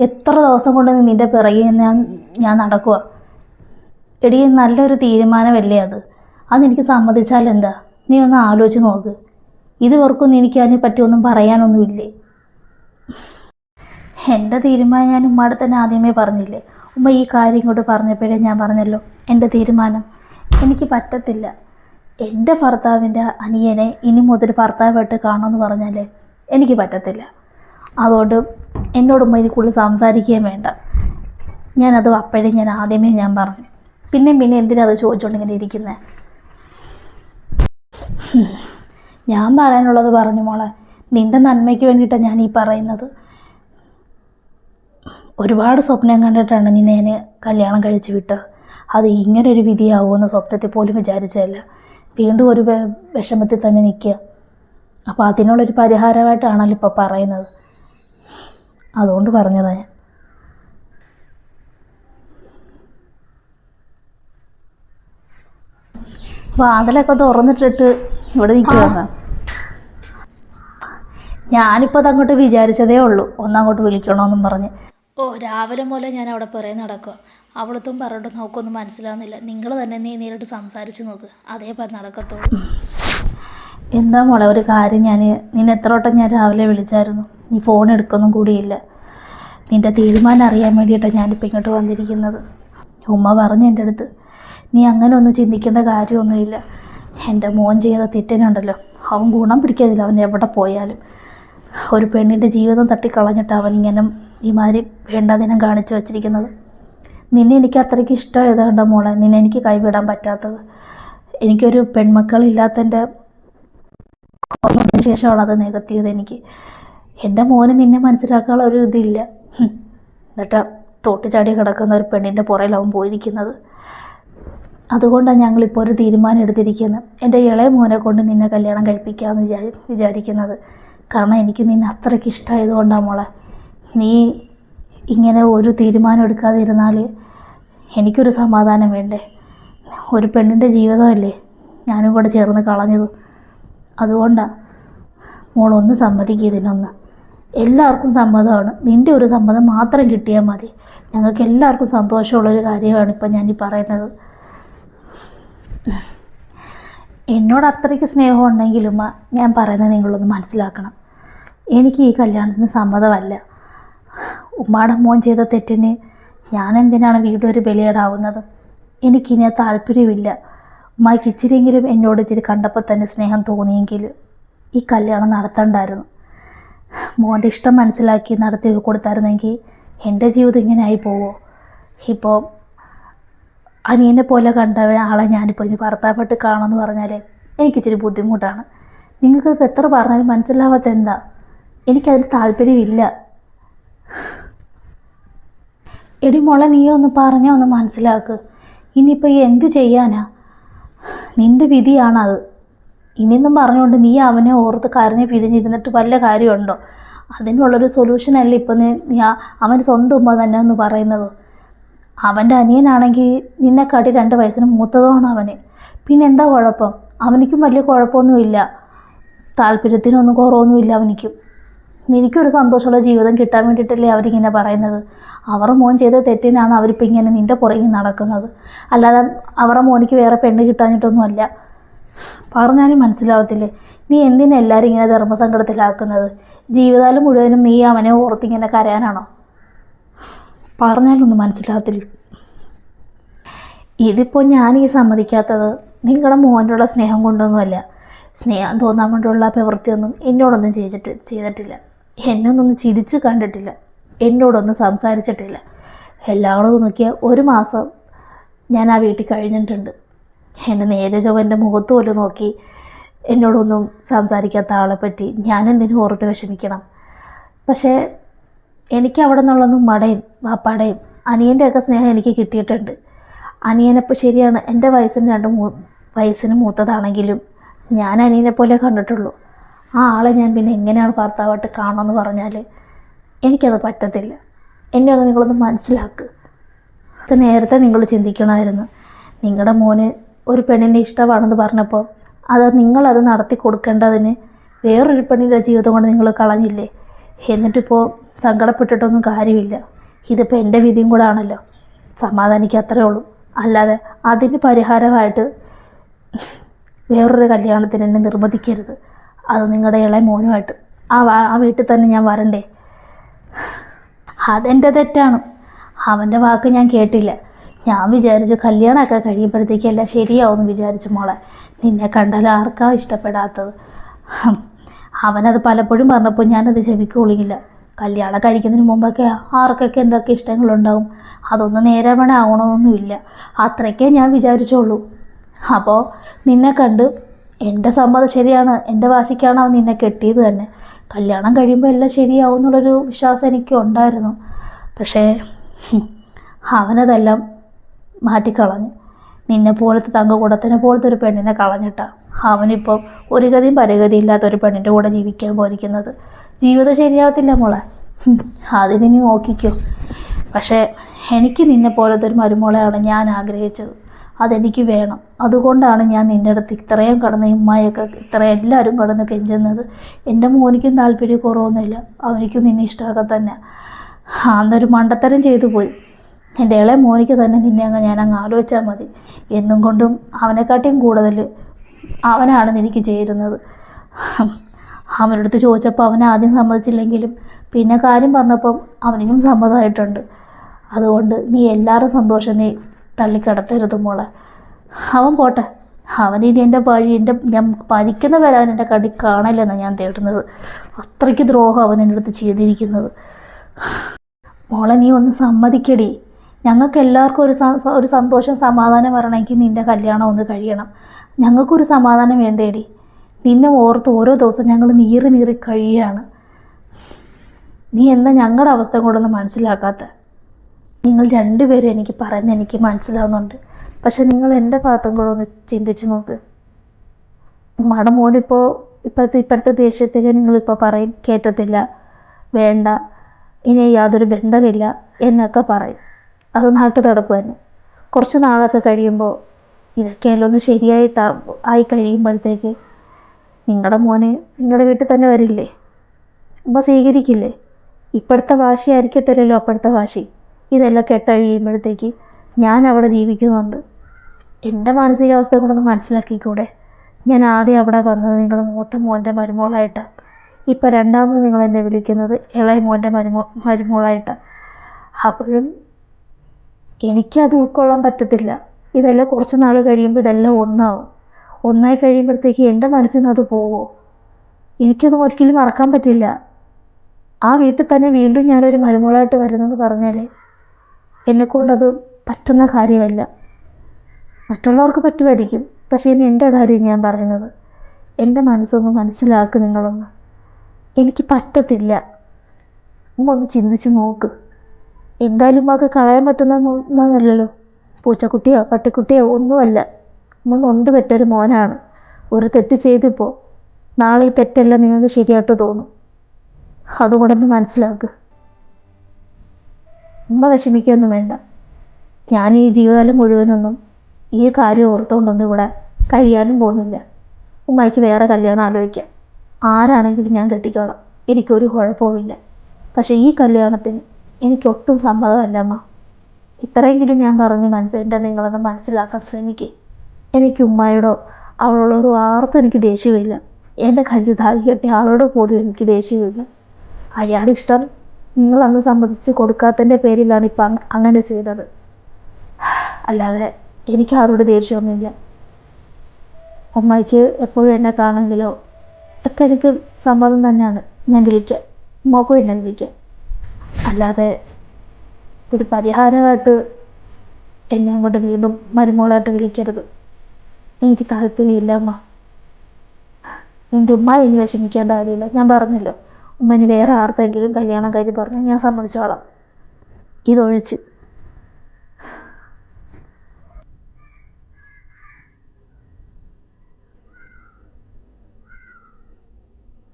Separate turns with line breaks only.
എത്ര ദിവസം കൊണ്ട് നിന്റെ പിറകിൽ ഞാൻ ഞാൻ നടക്കുക എടി നല്ലൊരു തീരുമാനമല്ലേ അത്? അതെനിക്ക് സമ്മതിച്ചാൽ എന്താ? നീ ഒന്ന് ആലോചിച്ച് നോക്ക്. ഇതുവർക്കൊന്നും എനിക്ക് അതിനെ പറ്റി ഒന്നും പറയാനൊന്നുമില്ലേ? എന്റെ തീരുമാനം ഞാൻ ഉമ്മയുടെ തന്നെ ആദ്യമേ പറഞ്ഞില്ലേ? ഉമ്മ ഈ കാര്യം ഇങ്ങോട്ട് പറഞ്ഞപ്പോഴേ ഞാൻ പറഞ്ഞല്ലോ എന്റെ തീരുമാനം. എനിക്ക് പറ്റത്തില്ല. എന്റെ ഭർത്താവിന്റെ അനിയനെ ഇനി മുതൽ ഭർത്താവായിട്ട് കാണുമെന്ന് പറഞ്ഞാൽ എനിക്ക് പറ്റത്തില്ല. അതുകൊണ്ട് എന്നോട് ഇതിൽ കൂടുതൽ സംസാരിക്കുകയും വേണ്ട. ഞാനത് അപ്പോഴേ ഞാൻ ആദ്യമേ ഞാൻ പറഞ്ഞു. പിന്നെയും പിന്നെ എന്തിനാ അത് ചോദിച്ചുകൊണ്ടിങ്ങനെ ഇരിക്കുന്നത് ഞാൻ പറയാനുള്ളത് പറഞ്ഞു മോളെ നിന്റെ നന്മയ്ക്ക് വേണ്ടിയിട്ടാണ് ഞാൻ ഈ പറയുന്നത്. ഒരുപാട് സ്വപ്നം കണ്ടിട്ടാണ് നിന്നെ ഞാൻ കല്യാണം കഴിച്ചു വിട്ടത്. അത് ഇങ്ങനൊരു വിധിയാവുമെന്ന് സ്വപ്നത്തിൽ പോലും വിചാരിച്ചതല്ല. വീണ്ടും ഒരു വിഷമത്തിൽ തന്നെ നിൽക്കുക. അപ്പോൾ അതിനുള്ളൊരു പരിഹാരമായിട്ടാണല്ലോ ഇപ്പോൾ പറയുന്നത്. അതുകൊണ്ട് പറഞ്ഞതാണ് ഞാൻ. വാതിലൊക്കെ തുറന്നിട്ടിട്ട് ഇവിടെ നിൽക്കുക ഞാനിപ്പോൾ അതങ്ങോട്ട് വിചാരിച്ചതേ ഉള്ളൂ. ഒന്നങ്ങോട്ട് വിളിക്കണമെന്നും പറഞ്ഞ്. ഓ രാവിലെ മുതലേ ഞാൻ അവിടെ പുറേ നടക്കുക അവളത്തും പറഞ്ഞിട്ട് നോക്കൊന്നും മനസ്സിലാവുന്നില്ല. നിങ്ങൾ തന്നെ നീ നേരിട്ട് സംസാരിച്ച് നോക്ക്. അതേപോലെ നടക്കത്തുള്ളൂ. എന്താ മോളെ ഒരു കാര്യം ഞാൻ നിന്നെ എത്ര വട്ടം ഞാൻ രാവിലെ വിളിച്ചായിരുന്നു. നീ ഫോൺ എടുക്കൊന്നും കൂടിയില്ല. നിന്റെ തീരുമാനം അറിയാൻ വേണ്ടിയിട്ടാണ് ഞാനിപ്പോൾ ഇങ്ങോട്ട് വന്നിരിക്കുന്നത്. ഉമ്മ പറഞ്ഞു എന്റെ അടുത്ത് നീ അങ്ങനെ ഒന്നും ചിന്തിക്കേണ്ട കാര്യമൊന്നുമില്ല. എന്റെ മോൻ ചെയ്ത തെറ്റിനുണ്ടല്ലോ അവൻ ഗുണം പിടിക്കാതില്ല അവൻ എവിടെ പോയാലും. ഒരു പെണ്ണിന്റെ ജീവിതം തട്ടിക്കളഞ്ഞിട്ട് അവൻ ഇങ്ങനെ ഈ മാതിരി വേണ്ടാതിനം കാണിച്ചു വച്ചിരിക്കുന്നത്. നിന്നെ എനിക്ക് അത്രയ്ക്ക് ഇഷ്ടമായതുകൊണ്ട് മോളെ നിന്നെ എനിക്ക് കൈവിടാൻ പറ്റാത്തത്. എനിക്കൊരു പെൺമക്കളില്ലാത്തതിന്റെ ശേഷമാണ് അത് നികത്തിയത് എനിക്ക്. എന്റെ മോന് നിന്നെ മനസ്സിലാക്കാനുള്ള ഒരു ഇതില്ല. എന്നിട്ട് തോട്ടുചാടി കിടക്കുന്ന ഒരു പെണ്ണിന്റെ പുറയിലാവും പോയിരിക്കുന്നത്. അതുകൊണ്ടാണ് ഞങ്ങളിപ്പോൾ ഒരു തീരുമാനം എടുത്തിരിക്കുന്നത് എന്റെ ഇളയ മോനെ കൊണ്ട് നിന്നെ കല്യാണം കഴിപ്പിക്കാമെന്ന് വിചാരി വിചാരിക്കുന്നത്. കാരണം എനിക്ക് നിന്നെ അത്രയ്ക്ക് ഇഷ്ടമായതുകൊണ്ടാണ് മോളെ. നീ ഇങ്ങനെ ഒരു തീരുമാനം എടുക്കാതിരുന്നാൽ എനിക്കൊരു സമാധാനം വേണ്ടേ? ഒരു പെണ്ണിന്റെ ജീവിതമല്ലേ ഞാനും കൂടെ ചേർന്ന് കളഞ്ഞത്. അതുകൊണ്ടാണ് മോളൊന്ന് സമ്മതിക്കുക ഇതിനൊന്ന്. എല്ലാവർക്കും സമ്മതമാണ്. നിന്റെ ഒരു സമ്മതം മാത്രം കിട്ടിയാൽ മതി. ഞങ്ങൾക്ക് എല്ലാവർക്കും സന്തോഷമുള്ളൊരു കാര്യമാണ് ഇപ്പം ഞാൻ ഈ പറയുന്നത്. എന്നോട് അത്രയ്ക്ക് സ്നേഹം ഉണ്ടെങ്കിലും ഞാൻ പറയുന്നത് നിങ്ങളൊന്ന് മനസ്സിലാക്കണം. എനിക്ക് ഈ കല്യാണത്തിന് സമ്മതമല്ല. ഉമ്മാടെ മോൻ ചെയ്ത തെറ്റിന് ഞാൻ എന്തിനാണ് വീണ്ടും ഒരു ബലിയേടാവുന്നത്? എനിക്കിനി താല്പര്യമില്ല. ഉമ്മയ്ക്ക് ഇച്ചിരിയെങ്കിലും എന്നോട് ഇച്ചിരി കണ്ടപ്പോൾ തന്നെ സ്നേഹം തോന്നിയെങ്കിൽ ഈ കല്യാണം നടത്തണ്ടായിരുന്നു. മോന്റെ ഇഷ്ടം മനസ്സിലാക്കി നടത്തി കൊടുത്തായിരുന്നെങ്കിൽ എന്റെ ജീവിതം ഇങ്ങനെ ആയി പോവോ? ഇപ്പോൾ അനിയനെ പോലെ കണ്ട ആളെ ഞാനിപ്പോൾ ഇനി ഭർത്താപ്പെട്ട് കാണുമെന്ന് പറഞ്ഞാൽ എനിക്കിച്ചിരി ബുദ്ധിമുട്ടാണ്. നിങ്ങൾക്ക് എത്ര പറഞ്ഞാലും മനസ്സിലാവാത്ത എന്താ? എനിക്കതിൽ താല്പര്യമില്ല. എടി മോളെ നീ ഒന്ന് പറഞ്ഞാൽ ഒന്ന് മനസ്സിലാക്ക്. ഇനിയിപ്പോൾ എന്ത് ചെയ്യാനാ? നിന്റെ വിധിയാണത്. ഇനിയൊന്നും പറഞ്ഞുകൊണ്ട് നീ അവനെ ഓർത്ത് കരഞ്ഞ് പിരിഞ്ഞിരുന്നിട്ട് വല്ല കാര്യമുണ്ടോ? അതിനുള്ളൊരു സൊല്യൂഷനല്ല ഇപ്പം നീ അവന് സ്വന്തം ഉമ്മ തന്നെ എന്ന് പറയുന്നത്. അവന്റെ അനിയനാണെങ്കിൽ നിന്നെക്കാട്ടി രണ്ട് വയസ്സിന് മൂത്തതുമാണ് അവന്. പിന്നെ എന്താ കുഴപ്പം? അവനിക്കും വലിയ കുഴപ്പമൊന്നുമില്ല. താല്പര്യത്തിനൊന്നും കുറവൊന്നുമില്ല അവനിക്കും. എനിക്കൊരു സന്തോഷമുള്ള ജീവിതം കിട്ടാൻ വേണ്ടിയിട്ടല്ലേ അവരിങ്ങനെ പറയുന്നത്. അവരുടെ മോൻ ചെയ്ത തെറ്റിനാണ് അവരിപ്പോൾ ഇങ്ങനെ നിന്റെ പുറകിൽ നടക്കുന്നത്. അല്ലാതെ അവരുടെ മോനിക്ക് വേറെ പെണ്ണ് കിട്ടാഞ്ഞിട്ടൊന്നുമല്ല. പറഞ്ഞാലും മനസ്സിലാവത്തില്ലേ? നീ എന്തിനാ എല്ലാവരും ഇങ്ങനെ ധർമ്മസങ്കടത്തിലാക്കുന്നത്? ജീവിതകാലം മുഴുവനും നീ അവനെ ഓർത്തിങ്ങനെ കരയാനാണോ? പറഞ്ഞാലൊന്നും മനസ്സിലാകത്തില്ല ഇതിപ്പോൾ ഞാൻ ഈ സമ്മതിക്കാത്തത് നിങ്ങളുടെ മോനുള്ള സ്നേഹം കൊണ്ടൊന്നുമല്ല. സ്നേഹം തോന്നാൻ വേണ്ടിയുള്ള പ്രവൃത്തിയൊന്നും എന്നോടൊന്നും ചെയ്തിട്ട് ചെയ്തിട്ടില്ല. എന്നൊന്നും ചിരിച്ച് കണ്ടിട്ടില്ല. എന്നോടൊന്നും സംസാരിച്ചിട്ടില്ല. എല്ലാവരും നോക്കിയ ഒരു മാസം ഞാൻ ആ വീട്ടിൽ കഴിഞ്ഞിട്ടുണ്ട്. എന്നെ നേരെ ചൊവ്വന്റെ മുഖത്ത് പോലും നോക്കി എന്നോടൊന്നും സംസാരിക്കാത്ത ആളെ പറ്റി ഞാൻ എന്തിനും ഓർത്ത് വിഷമിക്കണം. പക്ഷേ എനിക്ക് അവിടെ നിന്നുള്ളതും മടയും വാപ്പാടയും അനിയന്റെയൊക്കെ സ്നേഹം എനിക്ക് കിട്ടിയിട്ടുണ്ട്. അനിയനപ്പോൾ ശരിയാണ് എന്റെ വയസ്സിന് രണ്ട് മൂ വയസ്സിന് മൂത്തതാണെങ്കിലും ഞാൻ അനിയനെ പോലെ കണ്ടിട്ടുള്ളൂ. ആ ആളെ ഞാൻ പിന്നെ എങ്ങനെയാണ് ഭർത്താവായിട്ട് കാണുമെന്ന് പറഞ്ഞാൽ എനിക്കത് പറ്റത്തില്ല. എന്നെ ഒന്ന് നിങ്ങളൊന്ന് മനസ്സിലാക്കുക നേരത്തെ നിങ്ങൾ ചിന്തിക്കണമായിരുന്നു. നിങ്ങളുടെ മോന് ഒരു പെണ്ണിനെ ഇഷ്ടമാണെന്ന് പറഞ്ഞപ്പോൾ അത് നിങ്ങളത് നടത്തി കൊടുക്കേണ്ടതിന് വേറൊരു പെണ്ണിന്റെ ജീവിതം കൊണ്ട് നിങ്ങൾ കളഞ്ഞില്ലേ? എന്നിട്ടിപ്പോൾ സങ്കടപ്പെട്ടിട്ടൊന്നും കാര്യമില്ല. ഇതിപ്പോൾ എന്റെ വിധിയും കൂടെ ആണല്ലോ. സമാധാനിക്കുക അത്രേ ഉള്ളൂ. അല്ലാതെ അതിന് പരിഹാരമായിട്ട് വേറൊരു കല്യാണത്തിന് എന്നെ നിർബന്ധിക്കരുത്. അത് നിങ്ങളുടെ ഇളയ മോനുമായിട്ട്. ആ ആ വീട്ടിൽ തന്നെ ഞാൻ വരണ്ടേ? അതെന്റെ തെറ്റാണ്. അവന്റെ വാക്ക് ഞാൻ കേട്ടില്ല. ഞാൻ വിചാരിച്ചു കല്യാണമൊക്കെ കഴിയുമ്പോഴത്തേക്ക് എല്ലാം ശരിയാവുമെന്ന് വിചാരിച്ചു മോളെ. നിന്നെ കണ്ടാൽ ആർക്കാ ഇഷ്ടപ്പെടാത്തത്. അവനത് പലപ്പോഴും പറഞ്ഞപ്പോൾ ഞാനത് ചെവിക്കൊള്ളിയില്ല കല്യാണം കഴിക്കുന്നതിന് മുമ്പൊക്കെ ആർക്കൊക്കെ എന്തൊക്കെ ഇഷ്ടങ്ങളുണ്ടാവും? അതൊന്നും നേരെ വേണേ ആവണമെന്നൊന്നുമില്ല. അത്രയ്ക്കേ ഞാൻ വിചാരിച്ചോളൂ അപ്പോൾ നിന്നെ കണ്ട് എന്റെ സമ്മതം ശരിയാണ്. എന്റെ വാശിക്കാണ് അവൻ നിന്നെ കെട്ടിയത് തന്നെ. കല്യാണം കഴിയുമ്പോൾ എല്ലാം ശരിയാവും എന്നുള്ളൊരു വിശ്വാസം എനിക്ക് ഉണ്ടായിരുന്നു പക്ഷേ അവനതെല്ലാം മാറ്റിക്കളഞ്ഞു. നിന്നെ പോലത്തെ തങ്കക്കൂടത്തിനെ പോലത്തെ ഒരു പെണ്ണിനെ കളഞ്ഞിട്ടാ അവനിപ്പം ഒരു ഗതിയും പരഗതി ഇല്ലാത്ത ഒരു പെണ്ണിന്റെ കൂടെ ജീവിക്കാൻ പോയിരിക്കുന്നത്. ജീവിതം ശരിയാവത്തില്ല മോളെ. അതിനി നീ നോക്കിക്കോ. പക്ഷേ എനിക്ക് നിന്നെ പോലത്തെ ഒരു മരുമോളെയാണ് ഞാൻ ആഗ്രഹിച്ചത്. അതെനിക്ക് വേണം. അതുകൊണ്ടാണ് ഞാൻ നിന്റെ അടുത്ത് ഇത്രയും കടന്ന് ഇമ്മായൊക്കെ ഇത്ര എല്ലാവരും കടന്ന് കെഞ്ചുന്നത്. എന്റെ മോനിക്കും താല്പര്യക്കുറവൊന്നുമില്ല. അവനിക്കും നിന്നെ ഇഷ്ടമൊക്കെ തന്നെ അന്നൊരു മണ്ടത്തരം ചെയ്തു പോയി. എന്റെ ഇളയ മോനിക്ക് തന്നെ നിന്നെ അങ്ങ് ഞാൻ അങ്ങ് ആലോചിച്ചാൽ മതി. എന്നും കൊണ്ടും അവനെക്കാട്ടിയും കൂടുതൽ അവനാണ് എനിക്ക് ചേരുന്നത്. അവനടുത്ത് ചോദിച്ചപ്പോൾ അവൻ ആദ്യം സമ്മതിച്ചില്ലെങ്കിലും പിന്നെ കാര്യം പറഞ്ഞപ്പം അവനും സമ്മതമായിട്ടുണ്ട്. അതുകൊണ്ട് നീ എല്ലാവരും സന്തോഷം നീ തള്ളിക്കടത്തരുത് മോളെ. അവൻ പോട്ടെ. അവനിനി എന്റെ വഴി എന്റെ ഞാൻ മരിക്കുന്ന വരാൻ എന്റെ കടി കാണില്ലെന്നാണ് ഞാൻ തേടുന്നത്. അത്രയ്ക്ക് ദ്രോഹം അവൻ എന്റെ അടുത്ത് ചെയ്തിരിക്കുന്നത്. മോളെ നീ ഒന്ന് സമ്മതിക്കടി. ഞങ്ങൾക്ക് എല്ലാവർക്കും ഒരു ഒരു സന്തോഷം സമാധാനം വരണമെങ്കിൽ നിന്റെ കല്യാണം ഒന്ന് കഴിയണം. ഞങ്ങൾക്കൊരു സമാധാനം വേണ്ടേടി. നിന്നെ ഓർത്ത് ഓരോ ദിവസം ഞങ്ങൾ നീറി നീറി കഴിയുകയാണ് നീ എന്താ ഞങ്ങളുടെ അവസ്ഥ കൊണ്ടൊന്ന് മനസ്സിലാക്കാത്ത? നിങ്ങൾ രണ്ടുപേരും എനിക്ക് പറയുന്നത് എനിക്ക് മനസ്സിലാവുന്നുണ്ട്. പക്ഷെ നിങ്ങൾ എന്റെ ഭാഗത്തും കൂടെ ഒന്ന് ചിന്തിച്ച് നോക്ക്. മടമോനിപ്പോൾ ഇപ്പോഴത്തെ ഇപ്പോഴത്തെ ദേഷ്യത്തേക്ക് നിങ്ങളിപ്പോൾ പറയും കേട്ടത്തില്ല വേണ്ട ഇനി യാതൊരു ബന്ധമില്ല എന്നൊക്കെ പറയും. അത് നാട്ടു തടപ്പ് തന്നെ. കുറച്ച് നാളൊക്കെ കഴിയുമ്പോൾ ഇതൊക്കെയല്ലോ ഒന്ന് ശരിയായി ആയി കഴിയുമ്പോഴത്തേക്ക് നിങ്ങളുടെ മോനെ നിങ്ങളുടെ വീട്ടിൽ തന്നെ വരില്ലേ? അമ്മ സ്വീകരിക്കില്ലേ? ഇപ്പോഴത്തെ വാശി ആയിരിക്കത്തില്ലല്ലോ അപ്പോഴത്തെ വാശി. ഇതെല്ലാം കെട്ടഴിയുമ്പോഴത്തേക്ക് ഞാൻ അവിടെ ജീവിക്കുന്നുണ്ട്. എന്റെ മാനസികാവസ്ഥ കൂടെ മനസ്സിലാക്കിക്കൂടെ? ഞാൻ ആദ്യം അവിടെ വന്നത് നിങ്ങളുടെ മൂത്ത മോന്റെ മരുമോളായിട്ടാണ് ഇപ്പം രണ്ടാമത് നിങ്ങൾ എന്നെ വിളിക്കുന്നത് ഇളയ മോന്റെ മരുമോ മരുമോളായിട്ടാണ് അപ്പോഴും എനിക്കത് ഉൾക്കൊള്ളാൻ പറ്റത്തില്ല. ഇതെല്ലാം കുറച്ച് നാൾ കഴിയുമ്പോൾ ഇതെല്ലാം ഒന്നാവും. ഒന്നായി കഴിയുമ്പോഴത്തേക്ക് എന്റെ മനസ്സിൽ നിന്ന് അത് പോവോ? എനിക്കത് ഒരിക്കലും മറക്കാൻ പറ്റില്ല. ആ വീട്ടിൽ തന്നെ വീണ്ടും ഞാനൊരു മരുമോളായിട്ട് വരുന്നെന്ന് പറഞ്ഞാൽ എന്നെക്കൊണ്ടത് പറ്റുന്ന കാര്യമല്ല. മറ്റുള്ളവർക്ക് പറ്റുമായിരിക്കും. പക്ഷേ ഇനി എന്റെ കാര്യം ഞാൻ പറയുന്നത്. എന്റെ മനസ്സൊന്ന് മനസ്സിലാക്കുക നിങ്ങളൊന്ന്. എനിക്ക് പറ്റത്തില്ല. ഉമ്മ ഒന്ന് ചിന്തിച്ച് നോക്ക്. എന്തായാലും ഉമ്മക്ക് കളയാൻ പറ്റുന്ന ഒന്നല്ലല്ലോ പൂച്ചക്കുട്ടിയോ പട്ടിക്കുട്ടിയോ ഒന്നുമല്ല. ഉമ്മ നൊന്ത് പെറ്റൊരു മോനാണ്. ഒരു തെറ്റ് ചെയ്തിപ്പോൾ നാളെ ഈ തെറ്റെല്ലാം നിങ്ങൾക്ക് ശരിയായിട്ട് തോന്നും. അതുകൊണ്ടൊന്ന് മനസ്സിലാക്ക്. ഉമ്മ വിഷമിക്കൊന്നും വേണ്ട. ഞാൻ ഈ ജീവിതകാലം മുഴുവനൊന്നും ഈ കാര്യം ഓർത്തുകൊണ്ടൊന്നും ഇവിടെ കഴിയാനും പോകുന്നില്ല. ഉമ്മയ്ക്ക് വേറെ കല്യാണം ആലോചിക്കാം. ആരാണെങ്കിലും ഞാൻ കെട്ടിക്കോളാം. എനിക്കൊരു കുഴപ്പവുമില്ല. പക്ഷേ ഈ കല്യാണത്തിന് എനിക്കൊട്ടും സമ്മതമല്ല അമ്മ ഇത്രയെങ്കിലും ഞാൻ പറഞ്ഞു മനസ്സിന്റെ നിങ്ങളൊന്ന് മനസ്സിലാക്കാൻ ശ്രമിക്കുക എനിക്ക് ഉമ്മയോടോ അവളോടോ ആർത്തും എനിക്ക് ദേഷ്യമില്ല. എന്റെ കയ്യിൽ താലി കെട്ടിയ ആളോട് പോലും എനിക്ക് ദേഷ്യമില്ല. അയാളുടെ ഇഷ്ടം നിങ്ങളന്ന് സമ്മതിച്ച് കൊടുക്കാത്തതിന്റെ പേരിലാണ് ഇപ്പം അങ്ങനെ ചെയ്തത്. അല്ലാതെ എനിക്ക് ആരോട് ദേഷ്യമൊന്നുമില്ല. അമ്മയ്ക്ക് എപ്പോഴും എന്നെ കാണുമെങ്കിലോ ഒക്കെ എനിക്ക് സമ്മതം തന്നെയാണ്. ഞാൻ വിളിക്കുക മോക്കും എന്നെ വിളിക്കുക അല്ലാതെ ഒരു പരിഹാരമായിട്ട് എന്നെ അങ്ങോട്ട് വീണ്ടും മരുമോളായിട്ട് വിളിക്കരുത്. എനിക്ക് താല്പര്യമില്ല അമ്മ എന്റെ ഉമ്മ ഇനി വിഷമിക്കേണ്ട കാര്യമില്ല. ഞാൻ പറഞ്ഞല്ലോ ഉമ്മ ഇനി വേറെ ആർക്കെങ്കിലും കല്യാണം കഴിഞ്ഞ് പറഞ്ഞാൽ ഞാൻ സമ്മതിച്ചോളാം. ഇതൊഴിച്ച്.